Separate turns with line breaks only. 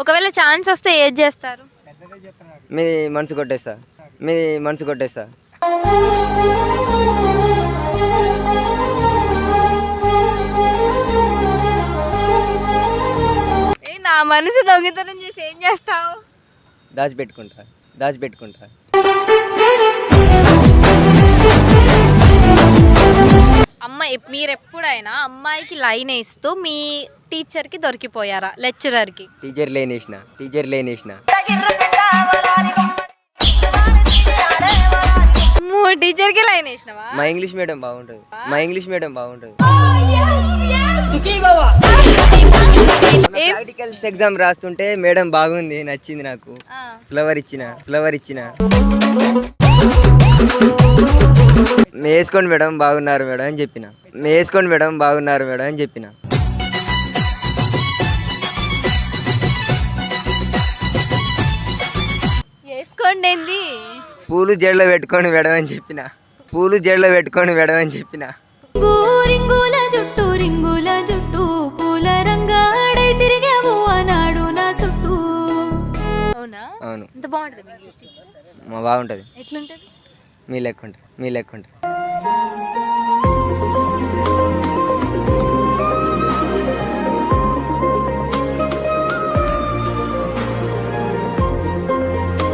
ఒకవేళ ఛాన్స్ వస్తే ఏది చేస్తారు?
మీ మనసు కొట్టేస్తా. మీ మనసు కొట్టేస్తా.
ఏ నా మనసు దొంగతనం చేసి ఏం చేస్తావు?
దాచిపెట్టుకుంటా. దాచిపెట్టుకుంటా.
అమ్మ ఎప్- మీరు ఎప్పుడైనా అమ్మాయికి లైన్ వేస్తూ మీ టీచర్కి దొరికిపోయారా? లెక్చరర్కి?
టీచర్ లేనేసిన టీచర్ లేనేసిన
టీచర్కి లైన్ వేసినవా?
మా ఇంగ్లీష్ మీడియం బాగుంటుంది. మా ఇంగ్లీష్ మీడియం బాగుంటుంది. ప్రాక్టికల్స్ ఎగ్జామ్ రాస్తుంటే మేడం బాగుంది నచ్చింది నాకు. ఫ్లవర్ ఇచ్చిన ఫ్లవర్ ఇచ్చిన. వేసుకోండి మేడం బాగున్నారు మేడం అని చెప్పిన. వేసుకోండి మేడం బాగున్నారు మేడం అని చెప్పిన.
వేసుకోండి ఏంది?
పూలు జడలో పెట్టుకొని మేడం అని చెప్పిన. పూలు జడలో పెట్టుకొని మేడం అని చెప్పిన.
రింగుల జుట్టు రింగుల జుట్టు పూల రంగాడై తిరిగావు అన్నాడు నా చుట్టూ.
అవునా?
అవును.
ఇంత బాగుంటుంది మా ఎట్లుంటుంది?
మీ లెక్క ఉంటుంది మీ లెక్క ఉంటుంది.